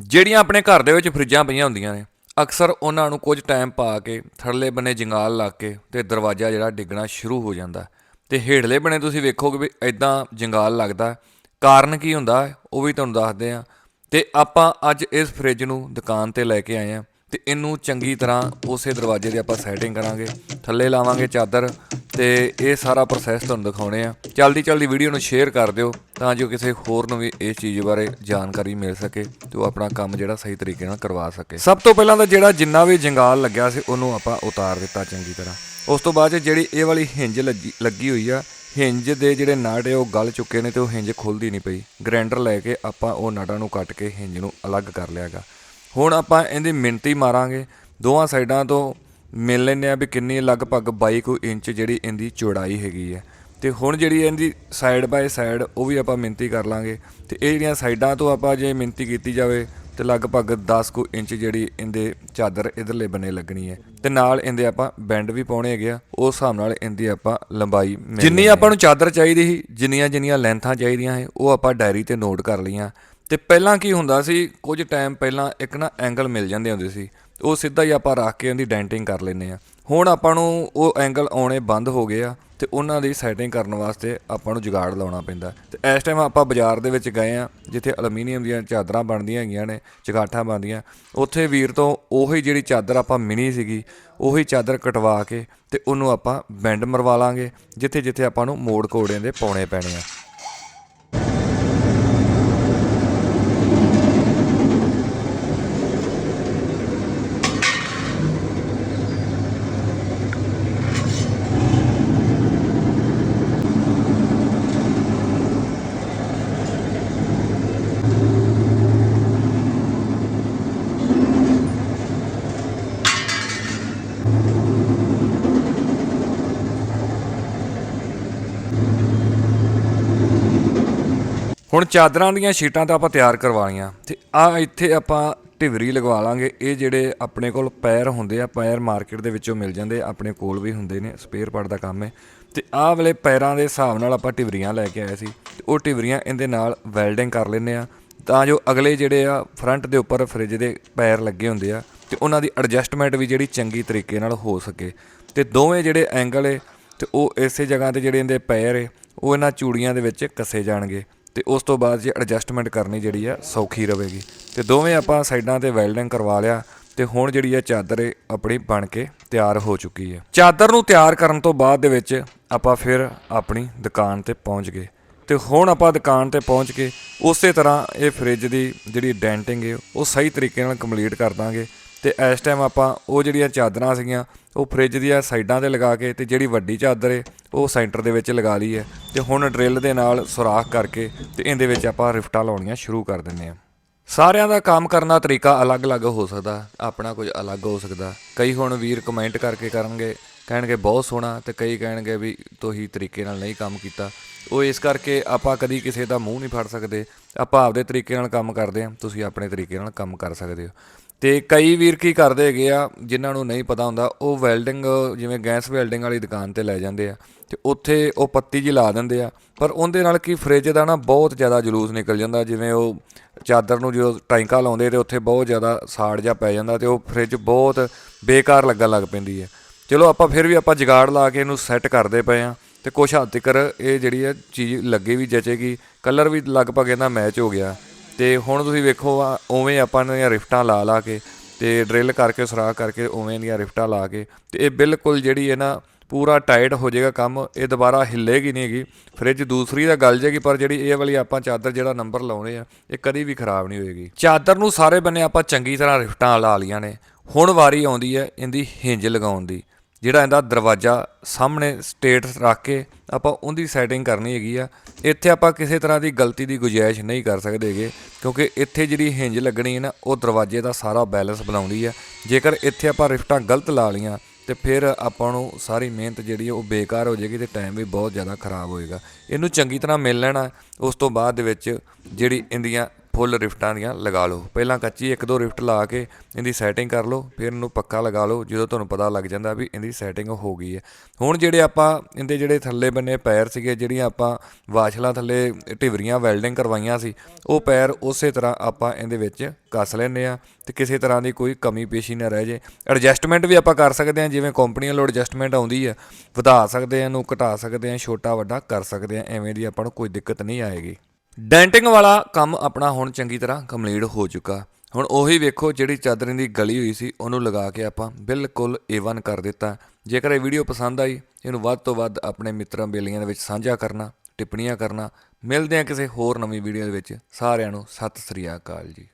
ਜਿਹੜੀਆਂ ਆਪਣੇ ਘਰ ਦੇ ਵਿੱਚ ਫਰਿੱਜਾਂ ਪਈਆਂ ਹੁੰਦੀਆਂ ਨੇ, ਅਕਸਰ ਉਹਨਾਂ ਨੂੰ ਕੁਝ ਟਾਈਮ ਪਾ ਕੇ ਥੱਲੇ ਬੰਨੇ ਜੰਗਾਲ ਲਾ ਕੇ ਤੇ ਦਰਵਾਜ਼ਾ ਜਿਹੜਾ ਡਿੱਗਣਾ ਸ਼ੁਰੂ ਹੋ ਜਾਂਦਾ। ਤੇ ਹੇਠਲੇ ਬਣੇ ਤੁਸੀਂ ਵੇਖੋਗੇ ਵੀ ਇਦਾਂ ਜੰਗਾਲ ਲੱਗਦਾ। ਕਾਰਨ ਕੀ ਹੁੰਦਾ, ਉਹ ਵੀ ਤੁਹਾਨੂੰ ਦੱਸਦੇ ਆ ਤੇ ਆਪਾਂ ਅੱਜ ਇਸ ਫ੍ਰਿਜ ਨੂੰ ਦੁਕਾਨ ਤੇ ਲੈ ਕੇ ਆਏ ਆ ਤੇ ਇਹਨੂੰ ਚੰਗੀ ਤਰ੍ਹਾਂ ਉਸੇ ਦਰਵਾਜ਼ੇ ਦੀ ਆਪਾਂ ਸੈਟਿੰਗ ਕਰਾਂਗੇ। ਥੱਲੇ ਲਾਵਾਂਗੇ ਚਾਦਰ ਤੇ ਇਹ ਸਾਰਾ ਪ੍ਰੋਸੈਸ ਤੁਹਾਨੂੰ ਦਿਖਾਉਣੇ ਆ। ਜਲਦੀ ਜਲਦੀ ਵੀਡੀਓ ਨੂੰ ਸ਼ੇਅਰ ਕਰ ਦਿਓ ਤਾਂ ਜੋ ਕਿਸੇ ਹੋਰ ਨੂੰ ਵੀ ਇਸ ਚੀਜ਼ ਬਾਰੇ ਜਾਣਕਾਰੀ ਮਿਲ ਸਕੇ ਤੇ ਉਹ ਆਪਣਾ ਕੰਮ ਜਿਹੜਾ ਸਹੀ ਤਰੀਕੇ ਨਾਲ ਕਰਵਾ ਸਕੇ। ਸਭ ਤੋਂ ਪਹਿਲਾਂ ਤਾਂ ਜਿਹੜਾ ਜਿੰਨਾ ਵੀ ਜੰਗਾਲ ਲੱਗਿਆ ਸੀ, ਉਹਨੂੰ ਆਪਾਂ ਉਤਾਰ ਦਿੱਤਾ ਚੰਗੀ ਤਰ੍ਹਾਂ। ਉਸ ਤੋਂ ਬਾਅਦ 'ਚ ਜਿਹੜੀ ਇਹ ਵਾਲੀ ਹਿੰਜ ਲੱਗੀ ਲੱਗੀ ਹੋਈ ਆ ਹਿੰਜ ਦੇ ਜਿਹੜੇ ਨਟ ਆ, ਉਹ ਗਲ ਚੁੱਕੇ ਨੇ ਤੇ ਉਹ ਹਿੰਜ ਖੁੱਲਦੀ ਨਹੀਂ ਪਈ। ਗ੍ਰਾਈਂਡਰ ਲੈ ਕੇ ਆਪਾਂ ਉਹ ਨਟਾਂ ਨੂੰ ਕੱਟ ਕੇ ਹਿੰਜ ਨੂੰ ਅਲੱਗ ਕਰ ਲਿਆਗਾ ਹੁਣ ਆਪਾਂ ਇਹਦੀ ਮਿਣਤੀ ਮਾਰਾਂਗੇ। ਦੋਵਾਂ ਸਾਈਡਾਂ ਤੋਂ ਮਿਲ ਲੈਂਦੇ ਆ ਵੀ ਕਿੰਨੀ ਲਗਭਗ 22 ਕੁ ਇੰਚ ਜਿਹੜੀ ਇਹਦੀ ਚੌੜਾਈ ਹੈਗੀ ਹੈ। ਤੇ ਹੁਣ ਜਿਹੜੀ ਇਹਦੀ ਸਾਈਡ ਬਾਏ ਸਾਈਡ ਉਹ ਵੀ ਆਪਾਂ ਮਿਣਤੀ ਕਰ ਲਾਂਗੇ। ਤੇ ਇਹ ਜਿਹੜੀਆਂ ਸਾਈਡਾਂ ਤੋਂ ਆਪਾਂ ਜੇ ਮਿਣਤੀ ਕੀਤੀ ਜਾਵੇ ਤੇ ਲਗਭਗ 10 ਕੁ ਇੰਚ ਜਿਹੜੀ ਇਹਦੇ ਚਾਦਰ ਇਧਰਲੇ ਬੰਨੇ ਲੱਗਣੀ ਹੈ। ਤੇ ਨਾਲ ਇਹਦੇ ਆਪਾਂ ਬੈਂਡ ਵੀ ਪਾਉਣੇ ਹੈਗੇ ਆ। ਉਸ ਹਿਸਾਬ ਨਾਲ ਇਹਦੀ ਆਪਾਂ ਲੰਬਾਈ ਜਿੰਨੀ ਆਪਾਂ ਨੂੰ ਚਾਦਰ ਚਾਹੀਦੀ ਸੀ ਜਿੰਨੀਆਂ ਜਿੰਨੀਆਂ ਲੈਂਥਾਂ ਚਾਹੀਦੀਆਂ ਹੈ ਉਹ ਆਪਾਂ ਡਾਇਰੀ ਤੇ ਨੋਟ ਕਰ ਲਈਆਂ। ਤੇ ਪਹਿਲਾਂ ਕੀ ਹੁੰਦਾ ਸੀ ਕੁਝ ਟਾਈਮ ਪਹਿਲਾਂ ਇੱਕ ਨਾ ਐਂਗਲ ਮਿਲ ਜਾਂਦੇ ਹੁੰਦੇ ਸੀ। ਉਹ ਸਿੱਧਾ ਹੀ ਆਪਾਂ ਰੱਖ ਕੇ ਉਹਦੀ ਡੈਂਟਿੰਗ ਕਰ ਲੈਨੇ ਆ ਹੁਣ ਆਪਾਂ ਨੂੰ ਉਹ ਐਂਗਲ ਆਉਣੇ ਬੰਦ ਹੋ ਗਏ ਆ ਤੇ ਉਹਨਾਂ ਦੀ ਸੈਟਿੰਗ ਕਰਨ ਵਾਸਤੇ ਆਪਾਂ ਨੂੰ ਜੁਗਾੜ ਲਾਉਣਾ ਪੈਂਦਾ। ਤੇ ਇਸ ਟਾਈਮ ਆਪਾਂ ਬਾਜ਼ਾਰ ਦੇ ਵਿੱਚ ਗਏ ਆ ਜਿੱਥੇ ਐਲੂਮੀਨੀਅਮ ਦੀਆਂ ਚਾਦਰਾਂ ਬਣਦੀਆਂ ਹੈਗੀਆਂ ਨੇ ਚਗਾਠਾਂ ਬਣਦੀਆਂ, ਉੱਥੇ ਵੀਰ ਤੋਂ ਉਹੀ ਜਿਹੜੀ ਚਾਦਰ ਆਪਾਂ ਮਿਣੀ ਸੀਗੀ, ਉਹੀ ਚਾਦਰ ਕਟਵਾ ਕੇ ਤੇ ਉਹਨੂੰ ਆਪਾਂ ਬੈਂਡ ਮਰਵਾ ਲਾਂਗੇ ਜਿੱਥੇ ਜਿੱਥੇ ਆਪਾਂ ਨੂੰ ਮੋੜ ਕੋੜਿਆਂ ਦੇ ਪਾਉਣੇ ਪੈਣੇ ਆ। ਹੁਣ ਚਾਦਰਾਂ ਦੀਆਂ ਸ਼ੀਟਾਂ ਤਾਂ ਆਪਾਂ ਤਿਆਰ ਕਰਵਾਉਣੀਆਂ ਤੇ ਆ ਇੱਥੇ ਆਪਾਂ ਢਿਵਰੀ ਲਗਵਾ ਲਾਂਗੇ। ਇਹ ਜਿਹੜੇ ਆਪਣੇ ਕੋਲ ਪੈਰ ਹੁੰਦੇ ਆ, ਪੈਰ ਮਾਰਕੀਟ ਦੇ ਵਿੱਚੋਂ ਮਿਲ ਜਾਂਦੇ, ਆਪਣੇ ਕੋਲ ਵੀ ਹੁੰਦੇ ਨੇ, ਸਪੇਅਰ ਪਾਰਟ ਦਾ ਕੰਮ ਹੈ। ਤੇ ਆਹ ਵਾਲੇ ਪੈਰਾਂ ਦੇ ਹਿਸਾਬ ਨਾਲ ਆਪਾਂ ਢਿਵਰੀਆਂ ਲੈ ਕੇ ਆਏ ਸੀ। ਤੇ ਉਹ ਢਿਵਰੀਆਂ ਇਹਦੇ ਨਾਲ ਵੈਲਡਿੰਗ ਕਰ ਲੈਂਦੇ ਆ। ਤਾਂ ਜੋ ਅਗਲੇ ਜਿਹੜੇ ਆ, ਫਰੰਟ ਦੇ ਉੱਪਰ ਫ੍ਰਿਜ ਦੇ ਪੈਰ ਲੱਗੇ ਹੁੰਦੇ ਆ, ਤੇ ਉਹਨਾਂ ਦੀ ਐਡਜਸਟਮੈਂਟ ਵੀ ਜਿਹੜੀ ਚੰਗੀ ਤਰੀਕੇ ਨਾਲ ਹੋ ਸਕੇ। ਤੇ ਦੋਵੇਂ ਜਿਹੜੇ ਐਂਗਲ ਏ, ਤੇ ਉਹ ਇਸੇ ਜਗ੍ਹਾ ਤੇ ਜਿਹੜੇ ਇਹਦੇ ਪੈਰ ਏ, ਉਹ ਇਹਨਾਂ ਚੂੜੀਆਂ ਦੇ ਵਿੱਚ ਕੱਸੇ ਜਾਣਗੇ। ਤੇ ਉਸ ਤੋਂ ਬਾਅਦ ਜੇ ਐਡਜਸਟਮੈਂਟ ਕਰਨੀ ਜਿਹੜੀ ਆ ਸੌਖੀ ਰਹੇਗੀ। ਤੇ ਦੋਵੇਂ ਆਪਾਂ ਸਾਈਡਾਂ ਤੇ ਵੈਲਡਿੰਗ ਕਰਵਾ ਲਿਆ ਤੇ ਹੁਣ ਜਿਹੜੀ ਆ ਚਾਦਰ ਏ ਆਪਣੀ ਬਣ ਕੇ ਤਿਆਰ ਹੋ ਚੁੱਕੀ ਹੈ ਚਾਦਰ ਨੂੰ ਤਿਆਰ ਕਰਨ ਤੋਂ ਬਾਅਦ ਦੇ ਵਿੱਚ ਆਪਾਂ ਫਿਰ ਆਪਣੀ ਦੁਕਾਨ ਤੇ ਪਹੁੰਚ ਗਏ। ਤੇ ਹੁਣ ਆਪਾਂ ਦੁਕਾਨ ਤੇ ਪਹੁੰਚ ਕੇ ਉਸੇ ਤਰ੍ਹਾਂ ਇਹ ਫ੍ਰਿਜ ਦੀ ਜਿਹੜੀ ਡੈਂਟਿੰਗ ਹੈ ਉਹ ਸਹੀ ਤਰੀਕੇ ਨਾਲ ਕੰਪਲੀਟ ਕਰ ਦਾਂਗੇ। ਤੇ ਇਸ ਟਾਈਮ ਆਪਾਂ ਉਹ ਜਿਹੜੀਆਂ ਚਾਦਰਾਂ ਸੀਗੀਆਂ ਉਹ ਫ੍ਰਿਜ ਦੀਆਂ ਸਾਈਡਾਂ ਤੇ ਲਗਾ ਕੇ ਤੇ ਜਿਹੜੀ ਵੱਡੀ ਚਾਦਰ ਹੈ ਉਹ ਸੈਂਟਰ ਦੇ ਵਿੱਚ ਲਗਾ ਲਈ ਹੈ ਤੇ ਹੁਣ ਡਰਿਲ ਦੇ ਨਾਲ ਸੁਰਾਖ ਕਰਕੇ ਤੇ ਇਹਦੇ ਵਿੱਚ ਆਪਾਂ ਰਿਫਟਾਂ ਲਾਉਣੀਆਂ ਸ਼ੁਰੂ ਕਰ ਦਿੰਨੇ ਆ। ਸਾਰਿਆਂ ਦਾ ਕੰਮ ਕਰਨ ਦਾ ਤਰੀਕਾ ਅਲੱਗ-ਅਲੱਗ ਹੋ ਸਕਦਾ, ਆਪਣਾ ਕੁਝ ਅਲੱਗ ਹੋ ਸਕਦਾ। ਕਈ ਹੁਣ ਵੀਰ ਕਮੈਂਟ ਕਰਕੇ ਕਰਨਗੇ, ਕਹਿਣਗੇ ਬਹੁਤ ਸੋਹਣਾ ਤੇ ਕਈ ਕਹਿਣਗੇ ਵੀ ਤੁਸੀਂ ਤਰੀਕੇ ਨਾਲ ਨਹੀਂ ਕੰਮ ਕੀਤਾ। ਉਹ ਇਸ ਕਰਕੇ ਆਪਾਂ ਕਦੀ ਕਿਸੇ ਦਾ ਮੂੰਹ ਨਹੀਂ ਫੜ ਸਕਦੇ। ਆਪਾਂ ਆਪਦੇ ਤਰੀਕੇ ਨਾਲ ਕੰਮ ਕਰਦੇ ਹਾਂ ਤੁਸੀਂ ਆਪਣੇ ਤਰੀਕੇ ਨਾਲ ਕੰਮ ਕਰ ਸਕਦੇ ਹੋ। ਤੇ ਕਈ ਵੀਰ ਕੀ ਕਰਦੇ ਹੈਗੇ ਆ, ਜਿਨ੍ਹਾਂ ਨੂੰ ਨਹੀਂ ਪਤਾ ਹੁੰਦਾ, ਉਹ ਵੈਲਡਿੰਗ, ਜਿਵੇਂ ਗੈਸ ਵੈਲਡਿੰਗ ਵਾਲੀ ਦੁਕਾਨ ਤੇ ਲੈ ਜਾਂਦੇ ਆ ਤੇ ਉੱਥੇ ਉਹ ਪੱਤੀ ਜੀ ਲਾ ਦਿੰਦੇ ਆ। ਪਰ ਉਹਦੇ ਨਾਲ ਕੀ ਫ੍ਰਿਜ ਦਾ ਨਾ ਬਹੁਤ ਜ਼ਿਆਦਾ ਜਲੂਸ ਨਿਕਲ ਜਾਂਦਾ, ਜਿਵੇਂ ਉਹ ਚਾਦਰ ਨੂੰ ਜਦੋਂ ਟਾਂਕਾ ਲਾਉਂਦੇ ਤੇ ਉੱਥੇ ਬਹੁਤ ਜ਼ਿਆਦਾ ਸਾੜ ਜਾ ਪੈ ਜਾਂਦਾ ਤੇ ਉਹ ਫ੍ਰਿਜ ਬਹੁਤ ਬੇਕਾਰ ਲੱਗਣ ਲੱਗ ਪੈਂਦੀ ਹੈ। ਚਲੋ ਆਪਾਂ ਫਿਰ ਵੀ ਆਪਾਂ ਜਗਾੜ ਲਾ ਕੇ ਇਹਨੂੰ ਸੈੱਟ ਕਰਦੇ ਪਏ ਆ ਤੇ ਕੁਛ ਹੱਦ ਤੱਕ ਇਹ ਜਿਹੜੀ ਹੈ ਚੀਜ਼ ਲੱਗੇ ਵੀ ਜਚੇਗੀ, ਕਲਰ ਵੀ ਲਗਭਗ ਇਹਦਾ ਮੈਚ ਹੋ ਗਿਆ। ਤੇ ਹੁਣ ਤੁਸੀਂ ਵੇਖੋ ਉਵੇਂ ਆਪਾਂ ਨੇ ਰਿਫਟਾਂ ਲਾ ਲਾ ਕੇ ਤੇ ਡਰਿਲ ਕਰਕੇ ਸੁਰਾਖ ਕਰਕੇ ਉਵੇਂ ਦੀਆਂ ਰਿਫਟਾਂ ਲਾ ਕੇ ਤੇ ਇਹ ਬਿਲਕੁਲ ਜਿਹੜੀ ਹੈ ਨਾ ਪੂਰਾ ਟਾਈਟ ਹੋ ਜਾਏਗਾ ਕੰਮ, ਇਹ ਦੁਬਾਰਾ ਹਿੱਲੇਗੀ ਨਹੀਂ ਹੈਗੀ। ਫ੍ਰਿਜ ਦੂਸਰੀ ਦਾ ਗਲ ਜਾਏਗੀ, ਪਰ ਜਿਹੜੀ ਇਹ ਵਾਲੀ ਆਪਾਂ ਚਾਦਰ ਜਿਹੜਾ ਨੰਬਰ ਲਾਉਣੇ ਆ, ਇਹ ਕਦੀ ਵੀ ਖਰਾਬ ਨਹੀਂ ਹੋਏਗੀ। ਚਾਦਰ ਨੂੰ ਸਾਰੇ ਬੰਨੇ ਆਪਾਂ ਚੰਗੀ ਤਰ੍ਹਾਂ ਰਿਫਟਾਂ ਲਾ ਲੀਆਂ ਨੇ। ਹੁਣ ਵਾਰੀ ਆਉਂਦੀ ਹੈ ਇਹਦੀ ਹਿੰਜ ਲਗਾਉਣ ਦੀ। ਜਿਹੜਾ ਇਹਦਾ ਦਰਵਾਜ਼ਾ ਸਾਹਮਣੇ ਸਟੇਟ ਰੱਖ ਕੇ ਆਪਾਂ ਉਹਦੀ ਸੈਟਿੰਗ ਕਰਨੀ ਹੈਗੀ ਆ। ਇੱਥੇ ਆਪਾਂ ਕਿਸੇ ਤਰ੍ਹਾਂ ਦੀ ਗਲਤੀ ਦੀ ਗੁੰਜਾਇਸ਼ ਨਹੀਂ ਕਰ ਸਕਦੇਗੇ ਕਿਉਂਕਿ ਇੱਥੇ ਜਿਹੜੀ ਹਿੰਜ ਲੱਗਣੀ ਹੈ ਨਾ, ਉਹ ਦਰਵਾਜ਼ੇ ਦਾ ਸਾਰਾ ਬੈਲੈਂਸ ਬਣਾਉਂਦੀ ਆ। ਜੇਕਰ ਇੱਥੇ ਆਪਾਂ ਰਿਫਟਾਂ ਗਲਤ ਲਾ ਲੀਆਂ ਤੇ ਫਿਰ ਆਪਾਂ ਨੂੰ ਸਾਰੀ ਮਿਹਨਤ ਜਿਹੜੀ ਹੈ ਉਹ ਬੇਕਾਰ ਹੋ ਜਾਏਗੀ ਤੇ ਟਾਈਮ ਵੀ ਬਹੁਤ ਜ਼ਿਆਦਾ ਖਰਾਬ ਹੋਏਗਾ। ਇਹਨੂੰ ਚੰਗੀ ਤਰ੍ਹਾਂ ਮਿਲ ਲੈਣਾ, ਉਸ ਤੋਂ ਬਾਅਦ ਦੇ ਵਿੱਚ ਜਿਹੜੀ ਇਹਦੀਆਂ ਫੁੱਲ ਰਿਫਟਾਂ ਦੀਆਂ ਲਗਾ ਲਓ। ਪਹਿਲਾਂ ਕੱਚੀ ਇੱਕ ਦੋ ਰਿਫਟ ਲਾ ਕੇ ਇਹਦੀ ਸੈਟਿੰਗ ਕਰ ਲਓ, ਫਿਰ ਇਹਨੂੰ ਪੱਕਾ ਲਗਾ ਲਓ, ਜਦੋਂ ਤੁਹਾਨੂੰ ਪਤਾ ਲੱਗ ਜਾਂਦਾ ਵੀ ਇਹਦੀ ਸੈਟਿੰਗ ਹੋ ਗਈ ਹੈ। ਹੁਣ ਜਿਹੜੇ ਆਪਾਂ ਇਹਦੇ ਜਿਹੜੇ ਥੱਲੇ ਬੰਨੇ ਪੈਰ ਸੀਗੇ, ਜਿਹੜੀਆਂ ਆਪਾਂ ਵਾਸ਼ਲਾਂ ਥੱਲੇ ਢਿਵਰੀਆਂ ਵੈਲਡਿੰਗ ਕਰਵਾਈਆਂ ਸੀ, ਉਹ ਪੈਰ ਉਸੇ ਤਰ੍ਹਾਂ ਆਪਾਂ ਇਹਦੇ ਵਿੱਚ ਕੱਸ ਲੈਂਦੇ ਆ ਤੇ ਕਿਸੇ ਤਰ੍ਹਾਂ ਦੀ ਕੋਈ ਕਮੀ ਪੇਸ਼ੀ ਨਾ ਰਹਿ ਜੇ। ਐਡਜਸਟਮੈਂਟ ਵੀ ਆਪਾਂ ਕਰ ਸਕਦੇ ਹਾਂ, ਜਿਵੇਂ ਕੰਪਨੀ ਵੱਲੋਂ ਐਡਜਸਟਮੈਂਟ ਆਉਂਦੀ ਹੈ, ਵਧਾ ਸਕਦੇ ਆ ਇਹਨੂੰ ਘਟਾ ਸਕਦੇ ਆ ਛੋਟਾ ਵੱਡਾ ਕਰ ਸਕਦੇ ਆ ਐਵੇਂ ਦੀ ਆਪਾਂ ਨੂੰ ਕੋਈ ਦਿੱਕਤ ਨਹੀਂ ਆਏਗੀ। ਡੈਂਟਿੰਗ ਵਾਲਾ ਕੰਮ ਆਪਣਾ ਹੁਣ ਚੰਗੀ ਤਰ੍ਹਾਂ ਕੰਪਲੀਟ ਹੋ ਚੁੱਕਾ। ਹੁਣ ਉਹੀ ਵੇਖੋ ਜਿਹੜੀ ਚਾਦਰਾਂ ਦੀ ਗਲੀ ਹੋਈ ਸੀ, ਉਹਨੂੰ ਲਗਾ ਕੇ ਆਪਾਂ ਬਿਲਕੁਲ A1 ਕਰ ਦਿੱਤਾ। ਜੇਕਰ ਇਹ ਵੀਡੀਓ ਪਸੰਦ ਆਈ, ਇਹਨੂੰ ਵੱਧ ਤੋਂ ਵੱਧ ਆਪਣੇ ਮਿੱਤਰਾਂ ਬੇਲੀਆਂ ਦੇ ਵਿੱਚ ਸਾਂਝਾ ਕਰਨਾ, ਟਿੱਪਣੀਆਂ ਕਰਨਾ। ਮਿਲਦੇ ਆ ਕਿਸੇ ਹੋਰ ਨਵੀਂ ਵੀਡੀਓ ਦੇ ਵਿੱਚ। ਸਾਰਿਆਂ ਨੂੰ ਸਤਿ ਸ੍ਰੀ ਅਕਾਲ ਜੀ।